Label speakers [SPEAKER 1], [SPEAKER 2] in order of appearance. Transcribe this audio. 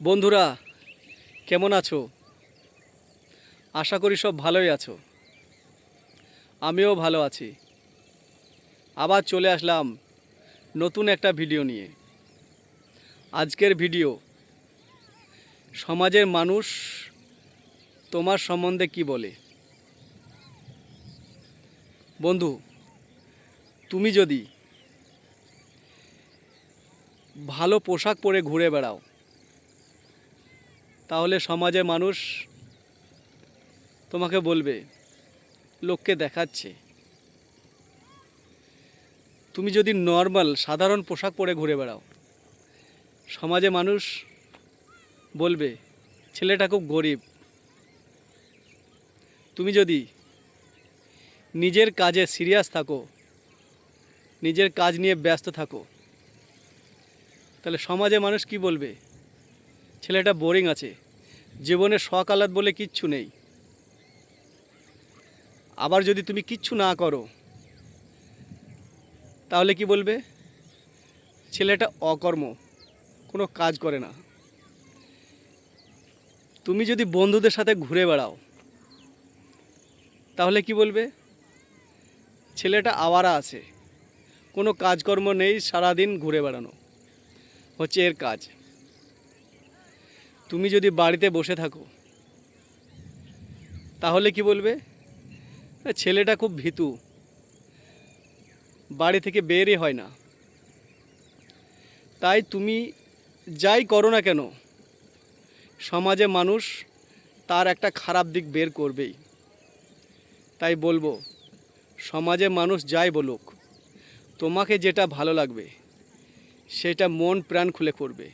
[SPEAKER 1] বন্ধুরা, কেমন আছো? আশা করি সব ভালোই আছো। আমিও ভালো আছি। আবার চলে আসলাম নতুন একটা ভিডিও নিয়ে। আজকের ভিডিও, সমাজের মানুষ তোমার সম্বন্ধে কি বলে? বন্ধু, তুমি যদি ভালো পোশাক পরে ঘুরে বেড়াও তাহলে সমাজের মানুষ তোমাকে বলবে, লোককে দেখাচ্ছে। তুমি যদি নর্মাল, সাধারণ পোশাক পরে ঘুরে বেড়াও সমাজে মানুষ বলবে, ছেলেটা খুব গরিব। তুমি যদি নিজের কাজে সিরিয়াস থাকো, নিজের কাজ নিয়ে ব্যস্ত থাকো, তাহলে সমাজে মানুষ কি বলবে? ছেলেটা বোরিং আছে। জীবনে শখ, আহ্লাদ বলে কিচ্ছু নেই। আবার যদি তুমি কিচ্ছু না করো, তাহলে কি বলবে? ছেলেটা অকর্ম, কোনো কাজ করে না। তুমি যদি বন্ধুদের সাথে ঘুরে বেড়াও, তাহলে কি বলবে? ছেলেটা আওয়ারা আছে, কোনো কাজকর্ম নেই সারাদিন ঘুরে বেড়ানো। হচ্ছে এর কাজ। তুমি যদি বাড়িতে বসে থাকো, তাহলে কি বলবে? ছেলেটা খুব ভীতু। বাড়ি থেকে বেরই হয় না। তাই তুমি যাই করো না কেন, সমাজে মানুষ তার একটা খারাপ দিক বের করবেই। তাই বলব, সমাজে মানুষ যাই বলুক, তোমাকে যেটা ভালো লাগবে, সেটা মন প্রাণ খুলে করবে।